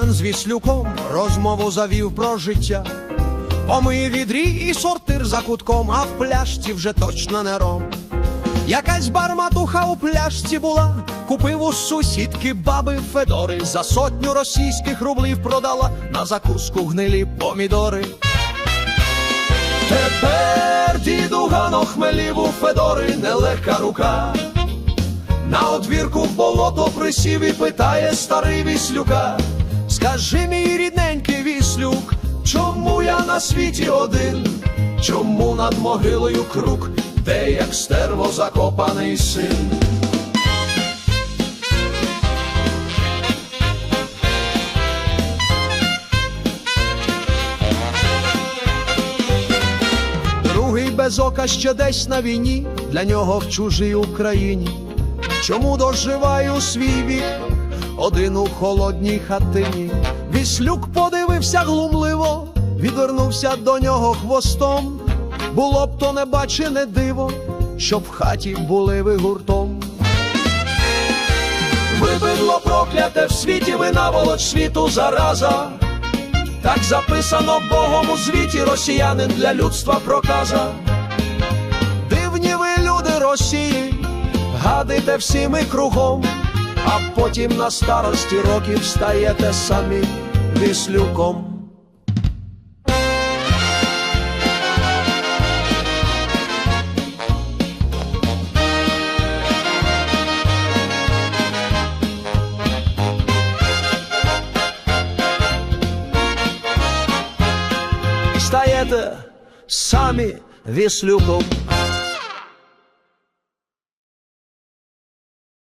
Дуган з Віслюком розмову завів про життя. Помиє відрі і сортир за кутком, а в пляшці вже точно не ром. Якась барматуха у пляшці була, купив у сусідки баби Федори, за сотню російських рублів продала на закуску гнилі помідори. Тепер дідуган охмелів у Федори нелегка рука. На одвірку в болото присів і питає старий віслюка. Скажи мій рідненький віслюк, чому я на світі один? Чому над могилою круг, де як стерво закопаний син? Другий без ока ще десь на війні, для нього в чужій Україні. Чому доживаю свій вік, один у холодній хатині? Віслюк подивився глумливо, відвернувся до нього хвостом. Було б то не бачене диво, щоб в хаті були ви гуртом. Вибидло прокляте в світі, ви наволоч світу зараза. Так записано Богом у звіті росіянин для людства проказа. Дивні ви люди Росії, гадите всіми кругом, а потім на старості років стаєте самі віслюком. Стаєте самі віслюком.